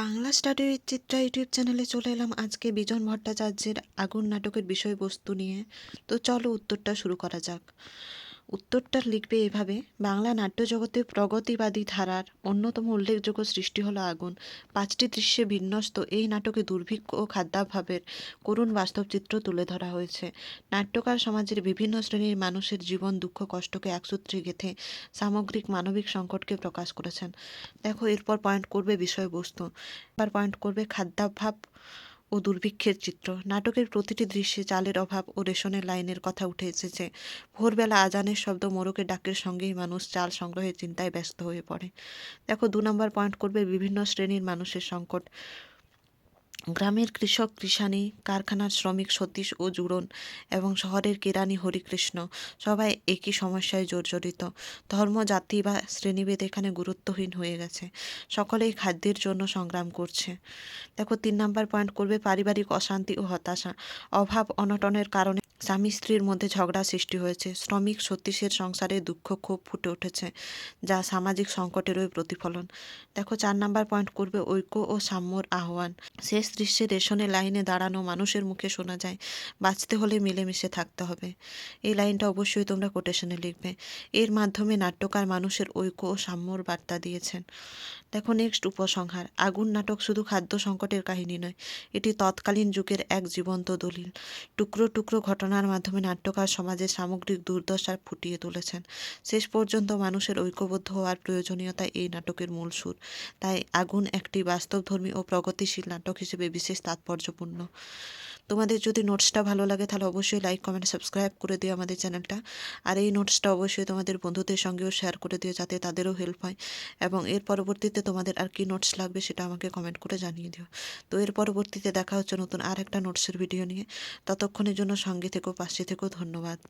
Bangla study with Chitra YouTube চ্যানেলে চলে এলাম আজকে বিজন ভট্টাচার্যের আগুন নাটকের বিষয়বস্তু নিয়ে। তো চলো উত্তরটা শুরু করা যাক। উত্তরটা লিখবে এভাবে, বাংলা নাট্য জগতে প্রগতিবাদী ধারার অন্যতম উল্লেখযোগ্য সৃষ্টি হলো আগুন। পাঁচটি দৃশ্যে বিন্যস্ত এই নাটকে দুর্ভিক্ষ ও খাদ্যাভাবের করুণ বাস্তব চিত্র তুলে ধরা হয়েছে। নাট্যকার সমাজের বিভিন্ন শ্রেণির মানুষের জীবন, দুঃখ, কষ্টকে একসূত্রে গেঁথে সামগ্রিক মানবিক সংকটকে প্রকাশ করেছেন। দেখো, এরপর পয়েন্ট করবে বিষয়বস্তু। এবার পয়েন্ট করবে খাদ্যাভাব ও দুর্ভিক্ষের চিত্র। নাটকের প্রতিটি দৃশ্যে চালের অভাব ও রেশনের লাইনের কথা উঠে এসেছে। ভোরবেলা আজানের শব্দ মোরকের ডাকের সঙ্গেই মানুষ চাল সংগ্রহের চিন্তায় ব্যস্ত হয়ে পড়ে। দেখো, দু নম্বর পয়েন্ট করবে বিভিন্ন শ্রেণির মানুষের সংকট। গ্রামের কৃষক কৃষানি, কারখানার শ্রমিক সতীশ ও জুড়ন এবং শহরের কেরানি হরিকৃষ্ণ সবাই একই সমস্যায় জর্জরিত। ধর্ম, জাতি বা শ্রেণীভেদ এখানে গুরুত্বহীন হয়ে গেছে। সকলেই খাদ্যের জন্য সংগ্রাম করছে। দেখো, তিন নাম্বার পয়েন্ট করবে পারিবারিক অশান্তি ও হতাশা। অভাব, অনটনের কারণে স্বামী স্ত্রীর মধ্যে ঝগড়া সৃষ্টি হয়েছে। শ্রমিক সতীশের সংসারে দুঃখ ক্ষোভ ফুটে উঠেছে, যা সামাজিক সংকটেরই প্রতিফলন। দেখো, চার নাম্বার পয়েন্ট করবে, ঐক্য ও সাম্যর আহ্বান। শেষ দৃশ্যে রেশনের লাইনে দাঁড়ানো মানুষের মুখে শোনা যায়, বাঁচতে হলে মিলেমিশে থাকতে হবে। এই লাইনটা অবশ্যই তোমরা কোটেশনে লিখবে। এর মাধ্যমে নাট্যকার মানুষের ঐক্য ও সাম্যর বার্তা দিয়েছেন। দেখো নেক্সট উপসংহার। আগুন নাটক শুধু খাদ্য সংকটের কাহিনী নয়, এটি তৎকালীন যুগের এক জীবন্ত দলিল। টুকরো টুকরো ঘটনার মাধ্যমে নাট্যকার সমাজের সামগ্রিক দুর্দশার ফুটিয়ে তুলেছেন। শেষ পর্যন্ত মানুষের ঐক্যবদ্ধ হওয়ার প্রয়োজনীয়তা এই নাটকের মূল সুর। তাই আগুন একটি বাস্তবধর্মী ও প্রগতিশীল নাটক হিসেবে বিশেষ তাৎপর্যপূর্ণ। তোমাদের যদি নোটসটা ভালো লাগে, তাহলে অবশ্যই লাইক কমেন্ট সাবস্ক্রাইব করে দিও আমাদের চ্যানেলটা। আর এই নোটসটা অবশ্যই তোমাদের বন্ধুদের সঙ্গেও শেয়ার করে দিও, যাতে তাদেরও হেল্প হয়। এবং এর পরবর্তীতে তোমাদের আর কি নোটস লাগবে সেটা আমাকে কমেন্ট করে জানিয়ে দিও। তো এর পরবর্তীতে দেখা হচ্ছে নতুন আর একটা নোটসের ভিডিও নিয়ে। ততক্ষণের জন্য সঙ্গে থেকেও পাশে থেকেও ধন্যবাদ।